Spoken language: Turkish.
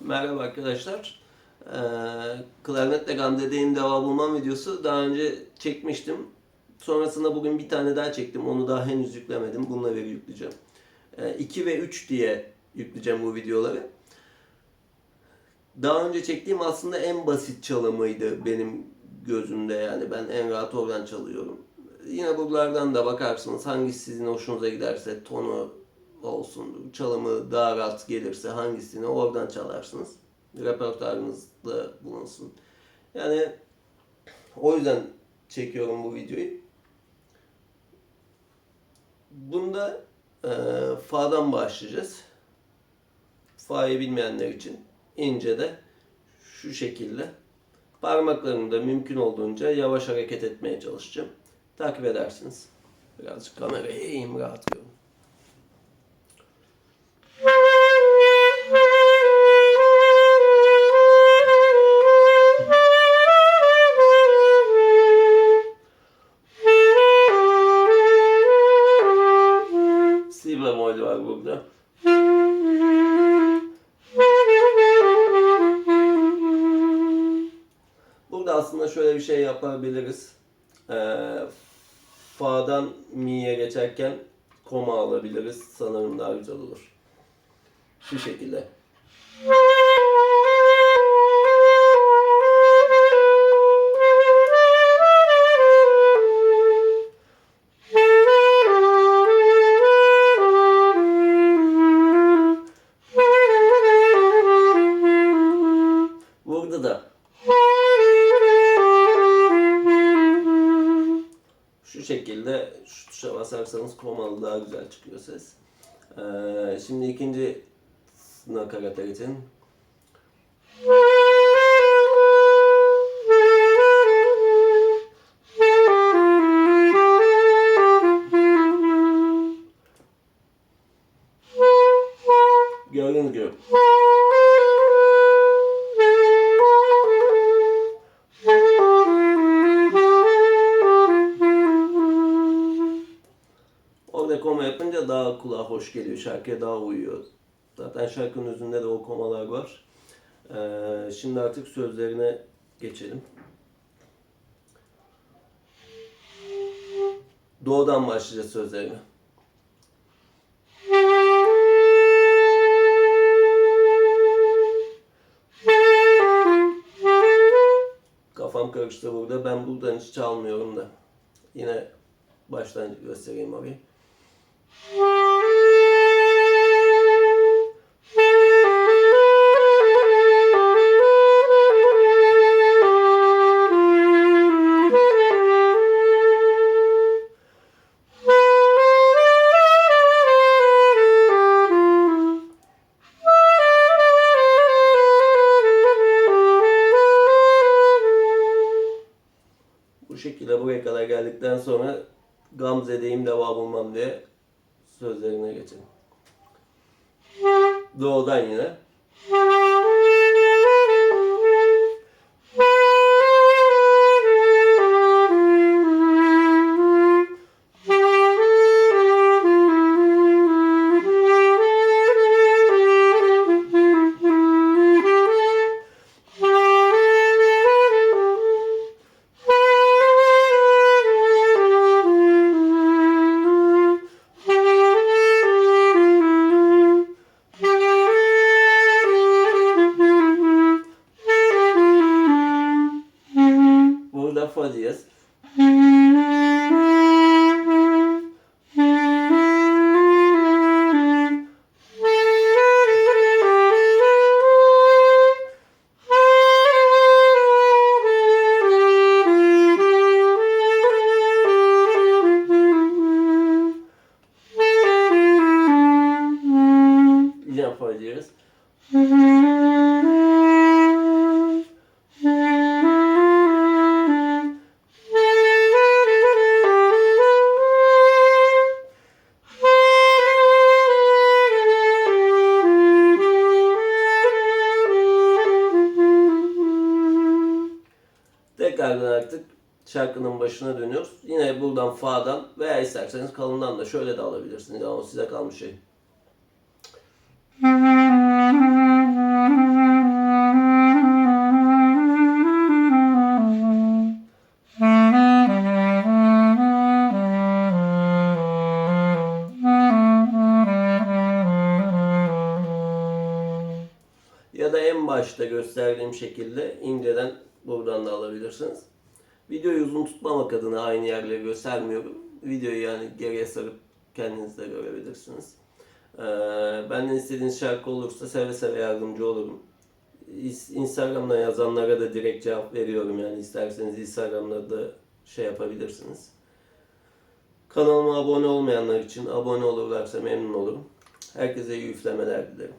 Merhaba arkadaşlar. Ee, Klarnetle Gamze'deyim devam bulmam videosu daha önce çekmiştim. Sonrasında bugün bir tane daha çektim. Onu daha henüz yüklemedim. Bununla beri yükleyeceğim. 2 ve 3 diye yükleyeceğim bu videoları. Daha önce çektiğim aslında en basit çalımıydı benim gözümde yani. Ben en rahat oradan çalıyorum. Yine buralardan da bakarsınız hangisi sizin hoşunuza giderse tonu olsun, çalımı daha rahat gelirse hangisini oradan çalarsınız. Repertuarınızda bulunsun. Yani o yüzden çekiyorum bu videoyu. Bunda e, Fa'dan başlayacağız. Fa'yı bilmeyenler için ince de şu şekilde parmaklarımda mümkün olduğunca yavaş hareket etmeye çalışacağım. Takip edersiniz. Birazcık kamerayı eğeyim rahat görün. Aslında şöyle bir şey yapabiliriz. Ee, Fa'dan Mi'ye geçerken koma alabiliriz. Sanırım daha güzel olur. Şu şekilde. Burada da şekilde şu tuşa basarsanız komalı daha güzel çıkıyor ses. Ee, şimdi ikinci nakarat için. Gördüğünüz gibi. Koma yapınca daha kulağa hoş geliyor. Şarkıya daha uyuyor. Zaten şarkının özünde de o komalar var. Ee, şimdi artık sözlerine geçelim. Doğudan başlayacağız sözlerine. Kafam karıştı burada. Ben buradan hiç çalmıyorum da. Yine baştan göstereyim abi. Bu şekilde buraya kadar geldikten sonra Gamze'deyim devam bulmam diye sözlerine geçelim. Doğudan yine. Tekrardan artık şarkının başına dönüyoruz. Yine buradan fa'dan veya isterseniz kalından da şöyle de alabilirsiniz. Ama size kalmış şey. En başta gösterdiğim şekilde inceden buradan da alabilirsiniz. Videoyu uzun tutmamak adına aynı yerleri göstermiyorum. Videoyu yani geriye sarıp kendiniz de görebilirsiniz. Ee, benden istediğiniz şarkı olursa seve seve yardımcı olurum. Instagram'dan yazanlara da direkt cevap veriyorum yani isterseniz Instagram'da da şey yapabilirsiniz. Kanalıma abone olmayanlar için abone olurlarsa memnun olurum. Herkese iyi üflemeler dilerim.